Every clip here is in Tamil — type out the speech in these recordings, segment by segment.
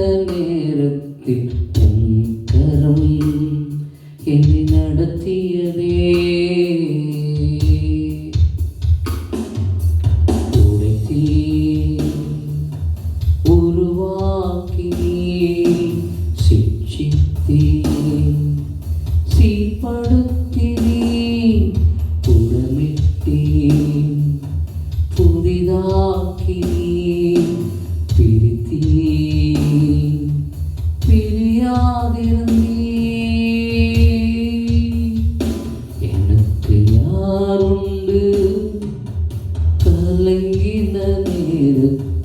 நேரத்தில் உன் கரம் என்னை நடத்தியதே. உடைத்தீ உருவாக்கி சிக்ஷித்தீ சீர்படுத்தினீ புடமிட்டீ புதிதாக்கி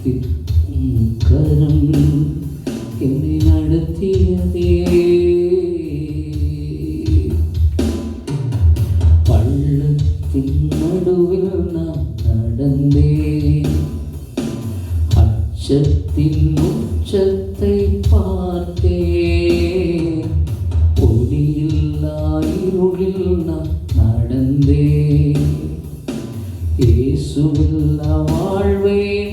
நேரத்தில் கரம் என்னை நடத்தியதே. பள்ளத்தின் நடுவில் நான் நடந்தேன். அச்சத்தின் உச்சத்தை பார்த்தேன். ஒளியில்லா இருளில் நான் நடந்தேன். இயேசுவில்லா வாழ்வே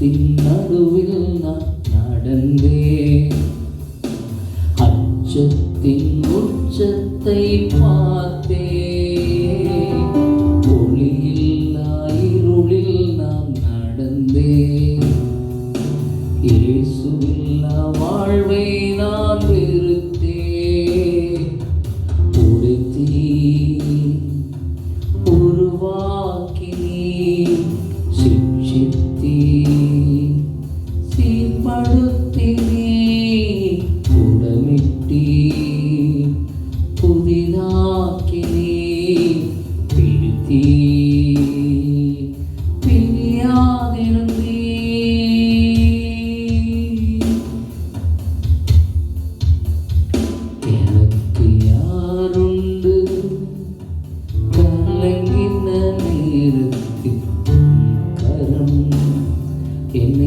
பள்ளத்தின் நடுவில் நான் நடந்தேன் அச்சத்தின் உச்சத்தை பார்த்தேன் ஒளியில்லா இருளில் நான் நடந்தேன் இயேசுவில்லா வாழ்வை நான் வெறுத்தேன் உடைத்தீ உருவா என்னை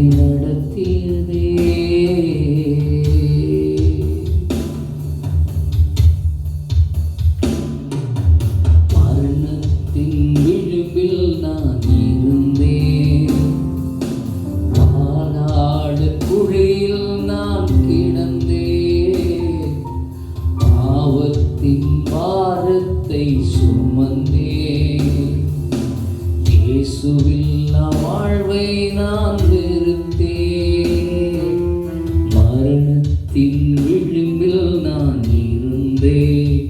விளிம்பில் நான் இருந்தேன்.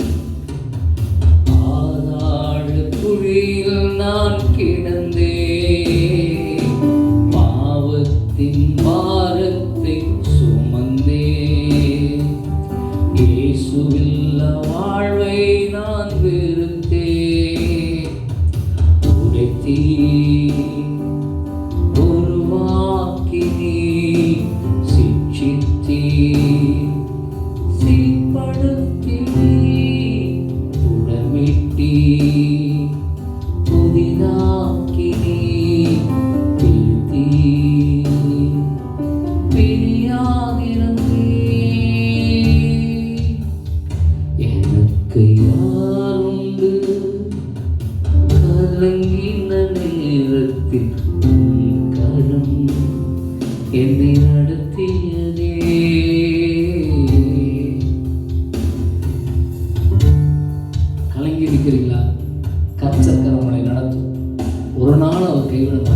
பாதாள குழியில் நான் கிடந்தேன். பாவத்தின் பாரத்தை சுமந்தேன். you